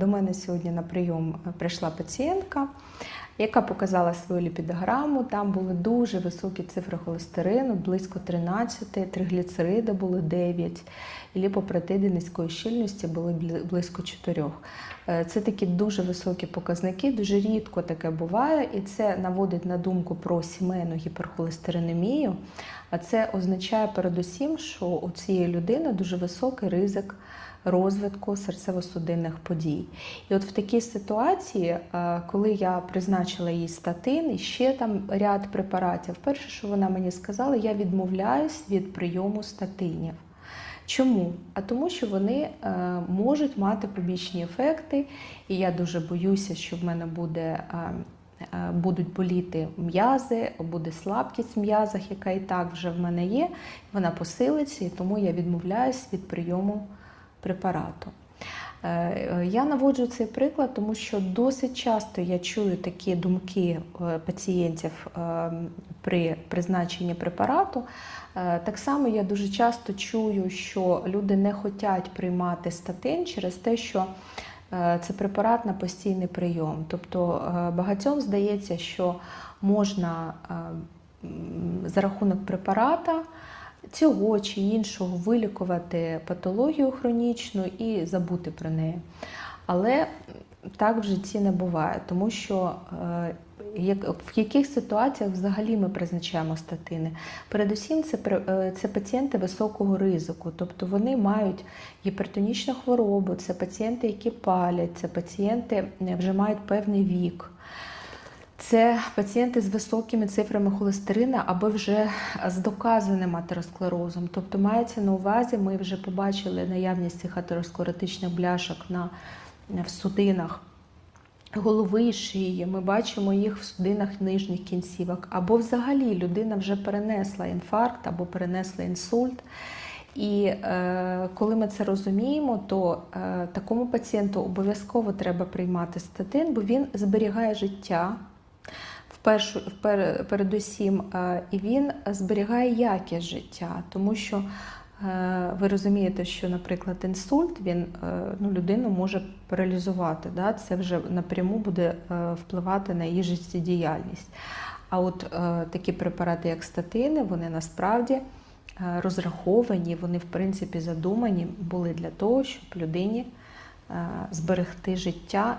До мене сьогодні на прийом е, прийшла пацієнтка, яка показала свою ліпідограму. Там були дуже високі цифри холестерину, близько 13, тригліцериди були 9, і ліпопротиди низької щільності були близько 4. Е, Це такі дуже високі показники, дуже рідко таке буває, і це наводить на думку про сімейну гіперхолестеринемію. А це означає передусім, що у цієї людини дуже високий ризик розвитку серцево-судинних подій. І от в такій ситуації, е, коли я призначила їй статин і ще там ряд препаратів, перше, що вона мені сказала, я відмовляюсь від прийому статинів. Чому? А тому, що вони е, можуть мати побічні ефекти, і я дуже боюся, що в мене буде. е, е, Будуть боліти м'язи, буде слабкість в м'язах, яка і так вже в мене є. Вона посилиться, і тому я відмовляюсь від прийому препарату. Е, Я наводжу цей приклад, тому що досить часто я чую такі думки е, пацієнтів е, при призначенні препарату. Так само я дуже часто чую, що люди не хочуть приймати статин через те, що це препарат на постійний прийом. Тобто багатьом здається, що можна за рахунок препарата цього чи іншого вилікувати патологію хронічну і забути про неї. Але так в житті не буває, тому що е, в яких ситуаціях взагалі ми призначаємо статини? Передусім, це, е, це пацієнти високого ризику, тобто вони мають гіпертонічну хворобу, це пацієнти, які палять, це пацієнти е, вже мають певний вік. Це пацієнти з високими цифрами холестерина або вже з доказаним атеросклерозом. Тобто мається на увазі, ми вже побачили наявність цих атеросклеротичних бляшок на, в судинах голови шиї. Ми бачимо їх в судинах нижніх кінцівок. Або взагалі людина вже перенесла інфаркт або перенесла інсульт. І е, коли ми це розуміємо, то е, такому пацієнту обов'язково треба приймати статин, бо він зберігає життя першу, передусім, е, і він зберігає якість життя, тому що е, ви розумієте, що, наприклад, інсульт він е, ну, людину може паралізувати. Да? Це вже напряму буде впливати на її життєдіяльність. А от такі препарати, як статини, вони насправді розраховані, вони в принципі задумані були для того, щоб людині зберегти життя